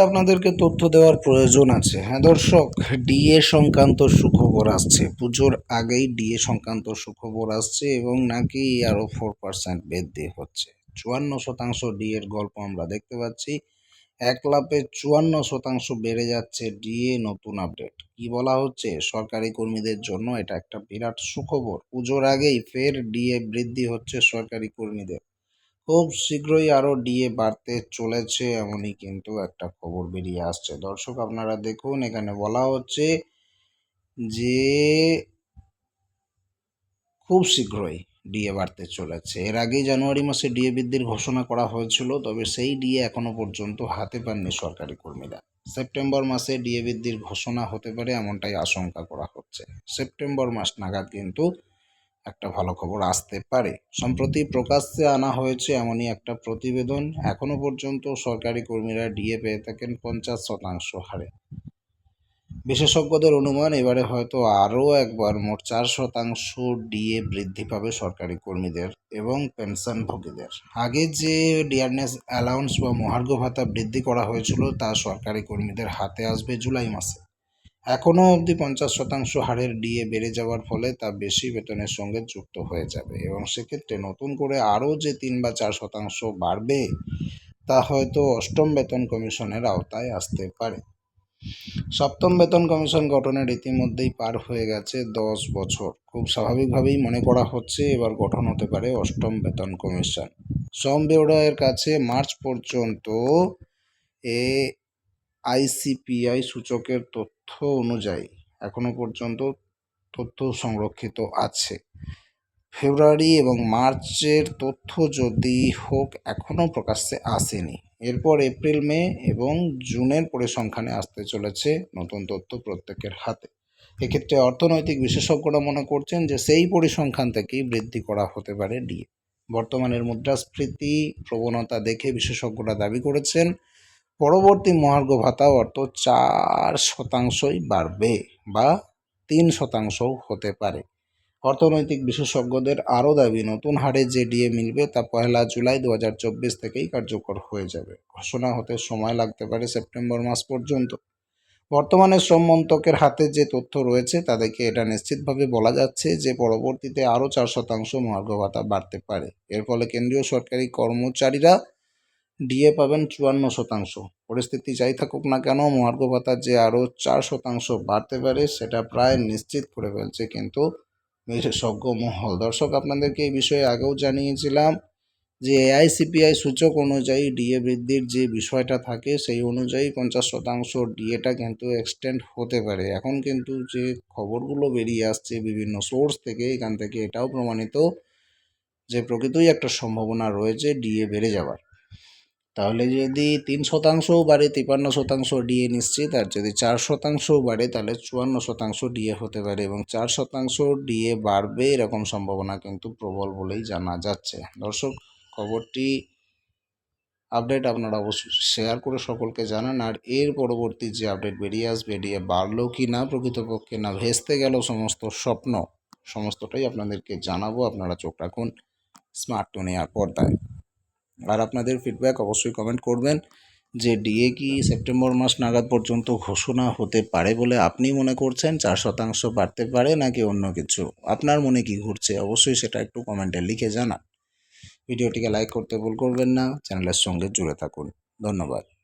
আপনাদেরকে তথ্য দেওয়ার প্রয়োজন আছে। হ্যাঁ দর্শক, ডিএ সংক্রান্ত সুখবর আসছে। পুজোর আগেই ডিএ সংক্রান্ত সুখবর আসছে এবং নাকি আরও ফোর পার্সেন্ট বৃদ্ধি হচ্ছে। চুয়ান্ন শতাংশ ডিএর গল্প আমরা দেখতে পাচ্ছি। এক লাফে চুয়ান্ন শতাংশ বেড়ে যাচ্ছে ডিএ নতুন আপডেট। কি বলা হচ্ছে? সরকারি কর্মীদের জন্য এটা একটা বিরাট সুখবর। পুজোর আগেই ফের ডিএ বৃদ্ধি হচ্ছে সরকারি কর্মীদের। খুব শীঘ্রই আরও ডিএ বাড়তে চলেছে এমনই কিন্তু একটা খবর বেরিয়ে আসছে। দর্শক, আপনারা দেখুন, এখানে বলা হচ্ছে যে খুব শীঘ্রই ডিএ বাড়তে চলেছে। এর আগেই জানুয়ারি মাসে ডিএ বৃদ্ধির ঘোষণা করা হয়েছিল, তবে সেই ডিএ এখনও পর্যন্ত হাতে পাননি সরকারি কর্মীরা। সেপ্টেম্বর মাসে ডিএ বৃদ্ধির ঘোষণা হতে পারে এমনটাই আশঙ্কা করা হচ্ছে। সেপ্টেম্বর মাস নাগাদ কিন্তু একটা ভালো খবর আসতে পারে। সম্প্রতি প্রকাশ্যে আনা হয়েছে এমনই একটা প্রতিবেদন। এখনও পর্যন্ত সরকারি কর্মীরা ডিএ পেয়ে থাকেন পঞ্চাশ শতাংশ হারে। বিশেষজ্ঞদের অনুমান, এবারে হয়তো আরও একবার মোট চার শতাংশ ডিএ বৃদ্ধি পাবে সরকারি কর্মীদের এবং পেনশনভোগীদের আগে যে ডিয়ারনেস অ্যালাউন্স বা মহার্ঘ ভাতা বৃদ্ধি করা হয়েছিল, তা সরকারি কর্মীদের হাতে আসবে জুলাই মাসে। এখনও অবধি পঞ্চাশ শতাংশ হারের ডিএ বেড়ে যাওয়ার ফলে তা বেশি বেতনের সঙ্গে যুক্ত হয়ে যাবে এবং সেক্ষেত্রে নতুন করে আরও যে তিন বা চার শতাংশ বাড়বে, তা হয়তো অষ্টম বেতন কমিশনের আওতায় আসতে পারে। সপ্তম বেতন কমিশন গঠনের ইতিমধ্যেই পার হয়ে গেছে দশ বছর। খুব স্বাভাবিকভাবেই মনে করা হচ্ছে এবার গঠন হতে পারে অষ্টম বেতন কমিশন। শ্রম ব্যুরোয়ের কাছে মার্চ পর্যন্ত এ আইসিপিআই সূচকের তথ্য অনুযায়ী এখনও পর্যন্ত তথ্য সংরক্ষিত আছে। ফেব্রুয়ারি এবং মার্চের তথ্য যদি হোক এখনও প্রকাশ্যে আসেনি। এরপর এপ্রিল, মে এবং জুনের পরিসংখ্যানে আসতে চলেছে নতুন তথ্য প্রত্যেকের হাতে। এক্ষেত্রে অর্থনৈতিক বিশেষজ্ঞরা মনে করছেন যে সেই পরিসংখ্যান থেকেই বৃদ্ধি করা হতে পারে ডিএ। বর্তমানের মুদ্রাস্ফীতি প্রবণতা দেখে বিশেষজ্ঞরা দাবি করেছেন পরবর্তী মহার্ঘ ভাতা অর্থ চার শতাংশই বাড়বে বা তিন শতাংশও হতে পারে। অর্থনৈতিক বিশেষজ্ঞদের আরও দাবি, নতুন হারে যে ডিএ মিলবে তা পয়লা জুলাই দু হাজার চব্বিশ থেকেই কার্যকর হয়ে যাবে। ঘোষণা হতে সময় লাগতে পারে সেপ্টেম্বর মাস পর্যন্ত। বর্তমানে শ্রম মন্ত্রকের হাতে যে তথ্য রয়েছে তাদেরকে এটা নিশ্চিতভাবে বলা যাচ্ছে যে পরবর্তীতে আরও চার শতাংশ মহার্ঘ ভাতা বাড়তে পারে। এর ফলে কেন্দ্রীয় সরকারি কর্মচারীরা ডিএ পাবেন চুয়ান্ন শতাংশ। পরিস্থিতি যাই থাকুক না কেন, মহার্ঘ ভাতা যে আরও চার শতাংশ বাড়তে পারে, সেটা প্রায় নিশ্চিত করে ফেলছে কিন্তু বিশেষজ্ঞ মহল। দর্শক, আপনাদেরকে এই বিষয়ে আগেও জানিয়েছিলাম যে এআইসিপিআই সূচক অনুযায়ী ডিএ বৃদ্ধির যে বিষয়টা থাকে, সেই অনুযায়ী পঞ্চাশ শতাংশ ডিএটা কিন্তু এক্সটেন্ড হতে পারে। এখন কিন্তু যে খবরগুলো বেরিয়ে আসছে বিভিন্ন সোর্স থেকে, এখান থেকে এটাও প্রমাণিত যে প্রকৃতই একটা সম্ভাবনা রয়েছে ডিএ বেড়ে যাওয়ার। তাহলে যদি তিন শতাংশও বাড়ে, তিপান্ন শতাংশ ডিএ নিশ্চিত, আর যদি চার শতাংশও বাড়ে, তাহলে চুয়ান্ন শতাংশ ডিএ হতে পারে এবং চার শতাংশ ডিএ বাড়বে এরকম সম্ভাবনা কিন্তু প্রবল বলেই জানা যাচ্ছে। দর্শক, খবরটি আপডেট আপনারা অবশ্যই শেয়ার করে সকলকে জানান, আর এর পরবর্তী যে আপডেট বেরিয়ে আসবে ডিএ বাড়লো কি না, প্রকৃতপক্ষে না, ভেস্তে গেল সমস্ত স্বপ্ন, সমস্তটাই আপনাদেরকে জানাব, আপনারা চোখ রাখুন স্মার্ট আর পর্দায়। আর আপনাদের ফিডব্যাক অবশ্যই কমেন্ট করবেন যে ডিএ কি সেপ্টেম্বর মাস নাগাদ পর্যন্ত ঘোষণা হতে পারে বলে আপনি মনে করছেন? চার শতাংশ বাড়তে পারে নাকি অন্য কিছু? আপনার মনে কি ঘুরছে? অবশ্যই সেটা একটু কমেন্টে লিখে জানান। ভিডিওটিকে লাইক করতে ভুল করবেন না। চ্যানেলের সঙ্গে জুড়ে থাকুন। ধন্যবাদ।